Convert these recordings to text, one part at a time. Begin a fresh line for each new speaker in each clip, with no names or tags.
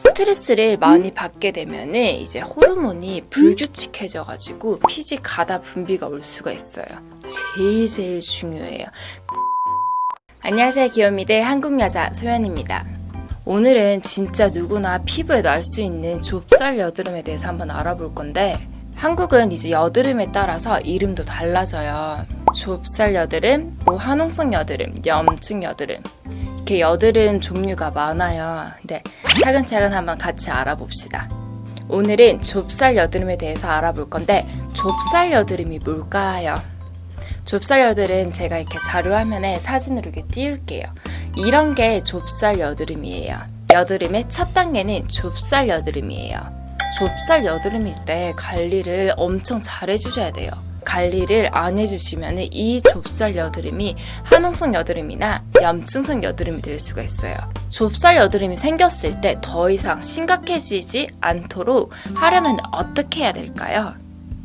스트레스를 많이 받게 되면은 이제 호르몬이 불규칙해져 가지고 피지 가다 분비가 올 수가 있어요. 제일 제일 중요해요. 안녕하세요, 귀요미들 한국여자 소연입니다. 오늘은 진짜 누구나 피부에 날 수 있는 좁쌀 여드름에 대해서 한번 알아볼 건데 한국은 이제 여드름에 따라서 이름도 달라져요. 좁쌀 여드름, 뭐 화농성 여드름, 염증 여드름. 이렇게 여드름 종류가 많아요. 근데 차근차근 한번 같이 알아봅시다. 오늘은 좁쌀 여드름에 대해서 알아볼 건데 좁쌀 여드름이 뭘까요? 좁쌀 여드름 제가 이렇게 자료 화면에 사진으로 이렇게 띄울게요. 이런 게 좁쌀 여드름이에요. 여드름의 첫 단계는 좁쌀 여드름이에요. 좁쌀 여드름일 때 관리를 엄청 잘 해주셔야 돼요. 관리를 안 해주시면 이 좁쌀 여드름이 한홍성 여드름이나 염증성 여드름이 될 수가 있어요. 좁쌀 여드름이 생겼을 때 더 이상 심각해지지 않도록 하려면 어떻게 해야 될까요?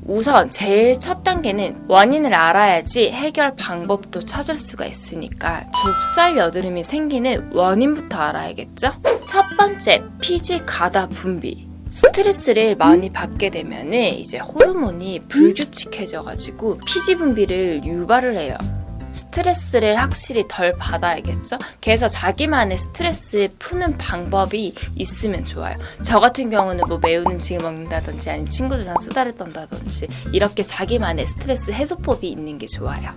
우선 제일 첫 단계는 원인을 알아야지 해결 방법도 찾을 수가 있으니까 좁쌀 여드름이 생기는 원인부터 알아야겠죠? 첫 번째, 피지 가다 분비. 스트레스를 많이 받게 되면은 이제 호르몬이 불규칙해져가지고 피지 분비를 유발을 해요. 스트레스를 확실히 덜 받아야겠죠? 그래서 자기만의 스트레스 푸는 방법이 있으면 좋아요. 저 같은 경우는 뭐 매운 음식을 먹는다든지 아니면 친구들이랑 수다를 떤다든지 이렇게 자기만의 스트레스 해소법이 있는 게 좋아요.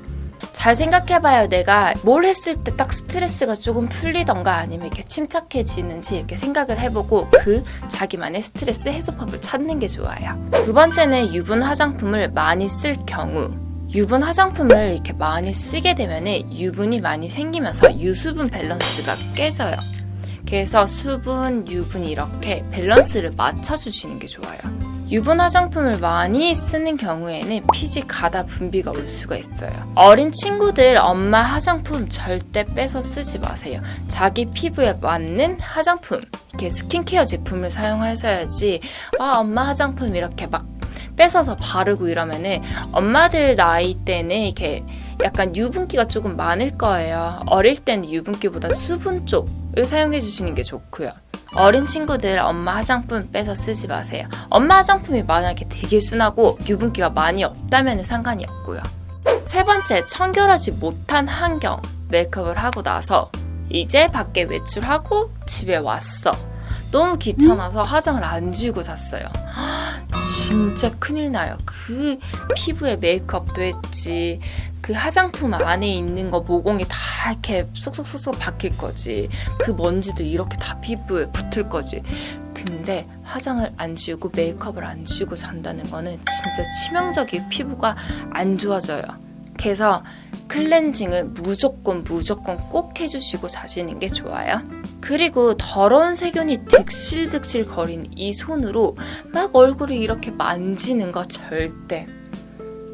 잘 생각해봐요. 내가 뭘 했을 때 딱 스트레스가 조금 풀리던가 아니면 이렇게 침착해지는지 이렇게 생각을 해보고 그 자기만의 스트레스 해소법을 찾는 게 좋아요. 두 번째는 유분 화장품을 많이 쓸 경우 유분 화장품을 이렇게 많이 쓰게 되면 유분이 많이 생기면서 유수분 밸런스가 깨져요. 그래서 수분, 유분 이렇게 밸런스를 맞춰주시는 게 좋아요. 유분 화장품을 많이 쓰는 경우에는 피지 가다 분비가 올 수가 있어요. 어린 친구들 엄마 화장품 절대 빼서 쓰지 마세요. 자기 피부에 맞는 화장품, 이렇게 스킨케어 제품을 사용하셔야지, 아, 엄마 화장품 이렇게 막 뺏어서 바르고 이러면은 엄마들 나이 때는 이렇게 약간 유분기가 조금 많을 거예요. 어릴 때는 유분기보다 수분 쪽을 사용해 주시는 게 좋고요. 어린 친구들 엄마 화장품 빼서 쓰지 마세요. 엄마 화장품이 만약에 되게 순하고 유분기가 많이 없다면 상관이 없고요. 세 번째, 청결하지 못한 환경. 메이크업을 하고 나서 이제 밖에 외출하고 집에 왔어. 너무 귀찮아서 화장을 안 지우고 잤어요. 진짜 큰일 나요. 그 피부에 메이크업도 했지. 그 화장품 안에 있는 거 모공이 다 이렇게 쏙쏙쏙쏙 박힐 거지. 그 먼지도 이렇게 다 피부에 붙을 거지. 근데 화장을 안 지우고 메이크업을 안 지우고 잔다는 거는 진짜 치명적인 피부가 안 좋아져요. 그래서 클렌징을 무조건 무조건 꼭 해주시고 자시는 게 좋아요. 그리고 더러운 세균이 득실득실 거리는 이 손으로 막 얼굴을 이렇게 만지는 거 절대.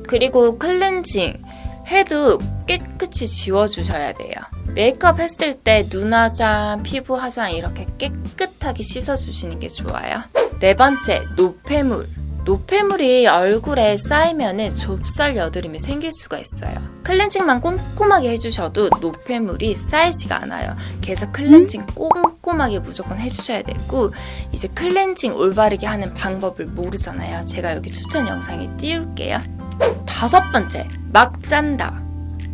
그리고 클렌징 해도 깨끗이 지워주셔야 돼요. 메이크업 했을 때 눈 화장, 피부 화장 이렇게 깨끗하게 씻어주시는 게 좋아요. 네 번째, 노폐물. 노폐물이 얼굴에 쌓이면 좁쌀 여드름이 생길 수가 있어요. 클렌징만 꼼꼼하게 해주셔도 노폐물이 쌓이지가 않아요. 그래서 클렌징 꼼꼼하게 무조건 해주셔야 되고 이제 클렌징 올바르게 하는 방법을 모르잖아요. 제가 여기 추천 영상에 띄울게요. 다섯 번째, 막 짠다.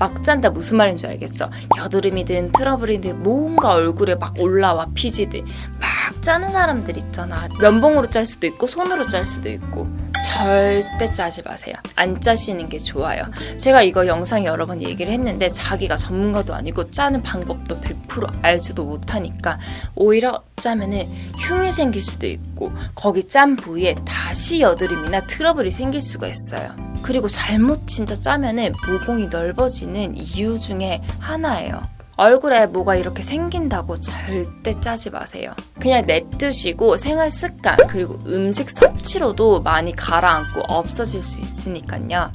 막 짠다 무슨 말인 줄 알겠죠? 여드름이든 트러블이든 뭔가 얼굴에 막 올라와 피지들 막 짜는 사람들 있잖아. 면봉으로 짤 수도 있고 손으로 짤 수도 있고 절대 짜지 마세요. 안 짜시는 게 좋아요. 제가 이거 영상에 여러 번 얘기를 했는데 자기가 전문가도 아니고 짜는 방법도 100% 알지도 못하니까 오히려 짜면은 흉이 생길 수도 있고 거기 짠 부위에 다시 여드름이나 트러블이 생길 수가 있어요. 그리고 잘못 진짜 짜면은 모공이 넓어지는 이유 중에 하나예요. 얼굴에 뭐가 이렇게 생긴다고 절대 짜지 마세요. 그냥 냅두시고 생활 습관 그리고 음식 섭취로도 많이 가라앉고 없어질 수 있으니까요.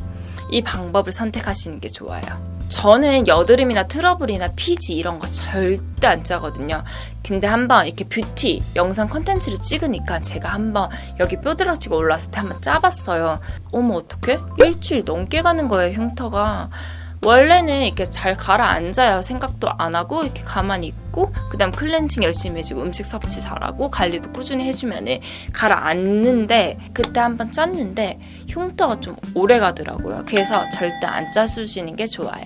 이 방법을 선택하시는 게 좋아요. 저는 여드름이나 트러블이나 피지 이런 거 절대 안 짜거든요. 근데 한번 이렇게 뷰티 영상 컨텐츠를 찍으니까 제가 한번 여기 뾰드락지가 올라왔을 때 한번 짜봤어요. 어머 어떡해? 일주일 넘게 가는 거예요 흉터가. 원래는 이렇게 잘 가라앉아요. 생각도 안 하고 이렇게 가만히 있고 그다음 클렌징 열심히 해주고 음식 섭취 잘하고 관리도 꾸준히 해주면은 가라앉는데 그때 한번 짰는데 흉터가 좀 오래 가더라고요. 그래서 절대 안 짜주시는 게 좋아요.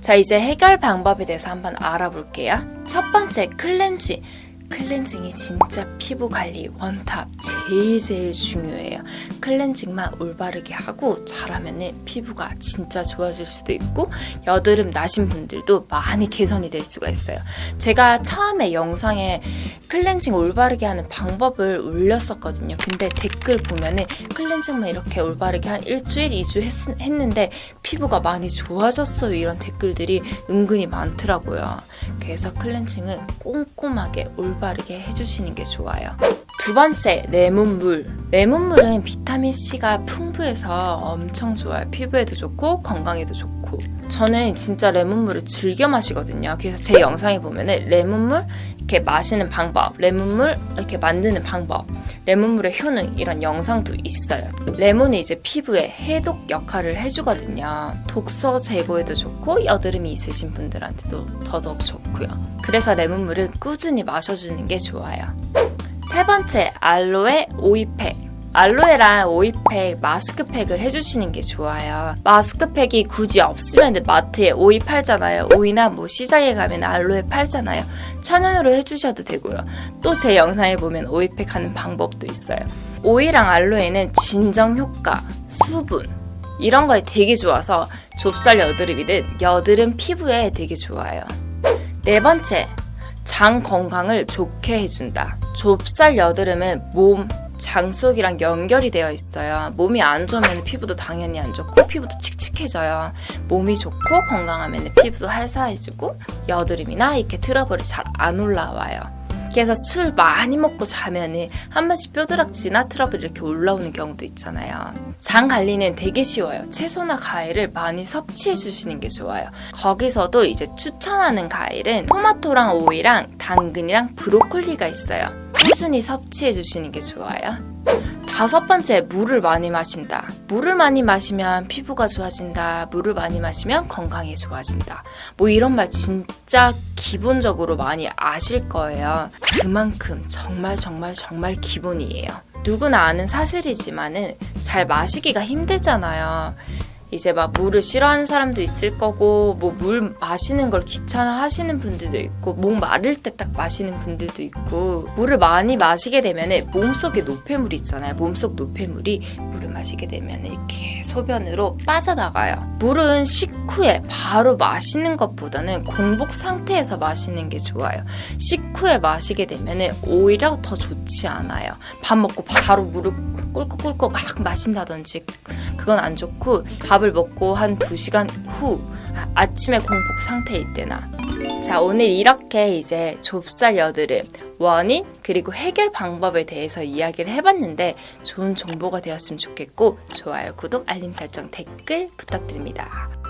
자, 이제 해결 방법에 대해서 한번 알아볼게요. 첫 번째, 클렌징. 클렌징이 진짜 피부 관리 원탑 제일 제일 중요해요. 클렌징만 올바르게 하고 잘하면은 피부가 진짜 좋아질 수도 있고 여드름 나신 분들도 많이 개선이 될 수가 있어요. 제가 처음에 영상에 클렌징 올바르게 하는 방법을 올렸었거든요. 근데 댓글 보면은 클렌징만 이렇게 올바르게 한 일주일, 이주 했, 했는데 피부가 많이 좋아졌어요. 이런 댓글들이 은근히 많더라고요. 그래서 클렌징은 꼼꼼하게 올바르게 해주시는 게 좋아요. 두 번째, 레몬물. 레몬물은 비타민C가 풍부해서 엄청 좋아요. 피부에도 좋고, 건강에도 좋고. 저는 진짜 레몬물을 즐겨 마시거든요. 그래서 제 영상에 보면은 레몬물 이렇게 마시는 방법, 레몬물 이렇게 만드는 방법, 레몬물의 효능 이런 영상도 있어요. 레몬이 이제 피부에 해독 역할을 해주거든요. 독소 제거에도 좋고 여드름이 있으신 분들한테도 더더욱 좋고요. 그래서 레몬물을 꾸준히 마셔주는 게 좋아요. 세 번째, 알로에 오이팩. 알로에랑 오이팩 마스크팩을 해주시는 게 좋아요. 마스크팩이 굳이 없으면 마트에 오이 팔잖아요. 오이나 뭐 시장에 가면 알로에 팔잖아요. 천연으로 해주셔도 되고요. 또 제 영상에 보면 오이팩 하는 방법도 있어요. 오이랑 알로에는 진정 효과, 수분 이런 거에 되게 좋아서 좁쌀 여드름이든 여드름 피부에 되게 좋아요. 네 번째, 장 건강을 좋게 해준다. 좁쌀 여드름은 몸, 장 속이랑 연결이 되어 있어요. 몸이 안 좋으면 피부도 당연히 안 좋고 피부도 칙칙해져요. 몸이 좋고 건강하면 피부도 활사해지고 여드름이나 이렇게 트러블이 잘 안 올라와요. 그래서 술 많이 먹고 자면은 한 번씩 뼈드락지나 트러블이 이렇게 올라오는 경우도 있잖아요. 장 관리는 되게 쉬워요. 채소나 과일을 많이 섭취해 주시는 게 좋아요. 거기서도 이제 추천하는 과일은 토마토랑 오이랑 당근이랑 브로콜리가 있어요. 꾸준히 섭취해 주시는 게 좋아요. 다섯 번째, 물을 많이 마신다. 물을 많이 마시면 피부가 좋아진다. 물을 많이 마시면 건강이 좋아진다. 뭐 이런 말 진짜 기본적으로 많이 아실 거예요. 그만큼 정말 정말 정말 기본이에요. 누구나 아는 사실이지만은 잘 마시기가 힘들잖아요. 이제 막 물을 싫어하는 사람도 있을 거고 뭐 물 마시는 걸 귀찮아 하시는 분들도 있고 목 마를 때 딱 마시는 분들도 있고 물을 많이 마시게 되면은 몸속에 노폐물이 있잖아요. 몸속 노폐물이 물을 마시게 되면 이렇게 소변으로 빠져나가요. 물은 식후에 바로 마시는 것보다는 공복 상태에서 마시는 게 좋아요. 식후에 마시게 되면은 오히려 더 좋지 않아요. 밥 먹고 바로 물을 꿀꺽꿀꺽 막 마신다든지 그건 안 좋고 밥을 먹고 한 2시간 후 아침에 공복 상태일 때나. 자 오늘 이렇게 이제 좁쌀 여드름 원인 그리고 해결 방법에 대해서 이야기를 해봤는데 좋은 정보가 되었으면 좋겠고 좋아요 구독 알림 설정 댓글 부탁드립니다